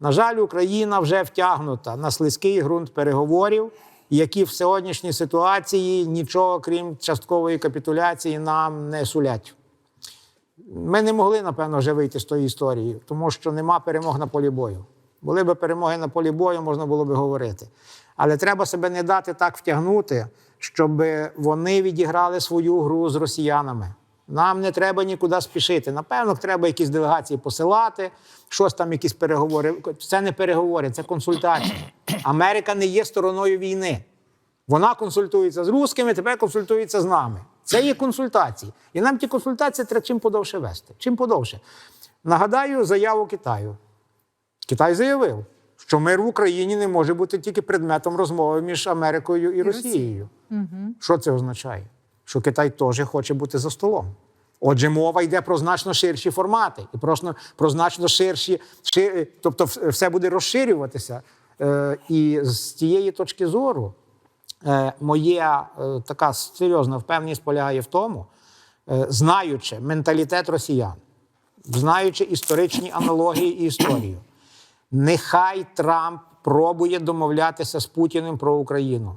На жаль, Україна вже втягнута на слизький ґрунт переговорів, які в сьогоднішній ситуації нічого крім часткової капітуляції нам не сулять. Ми не могли, напевно, вже вийти з тої історії, тому що нема перемог на полі бою. Були б перемоги на полі бою, можна було би говорити. Але треба себе не дати так втягнути, щоб вони відіграли свою гру з росіянами. Нам не треба нікуди спішити. Напевно, треба якісь делегації посилати, щось там, якісь переговори. Це не переговори, це консультації. Америка не є стороною війни. Вона консультується з русскими, тепер консультується з нами. Це є консультації. І нам ті консультації треба чим подовше вести. Чим подовше. Нагадаю заяву Китаю. Китай заявив, що мир в Україні не може бути тільки предметом розмови між Америкою і Росією. Що це означає? Що Китай теж хоче бути за столом. Отже, мова йде про значно ширші формати і про, про значно ширші, ши- тобто все буде розширюватися. Е, і з тієї точки зору, е, моя е, така серйозна впевненість полягає в тому, е, знаючи менталітет росіян, знаючи історичні аналогії і історію, нехай Трамп пробує домовлятися з Путіним про Україну.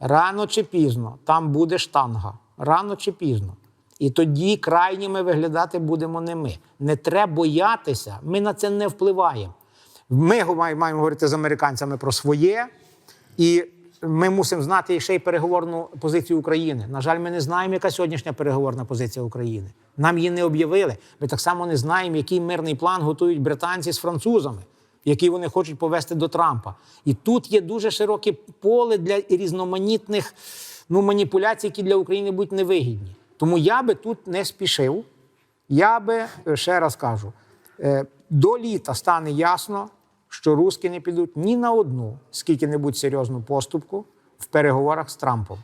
Рано чи пізно там буде штанга. Рано чи пізно. І тоді крайніми виглядати будемо не ми. Не треба боятися, ми на це не впливаємо. Ми маємо говорити з американцями про своє, і ми мусимо знати ще й переговорну позицію України. На жаль, ми не знаємо, яка сьогоднішня переговорна позиція України. Нам її не об'явили. Ми так само не знаємо, який мирний план готують британці з французами, який вони хочуть повести до Трампа. І тут є дуже широке поле для різноманітних ну, маніпуляцій, які для України будуть невигідні. Тому я би тут не спішив. Я би е, ще раз кажу: е, до літа стане ясно, що руски не підуть ні на одну скільки-небудь серйозну поступку в переговорах з Трампом.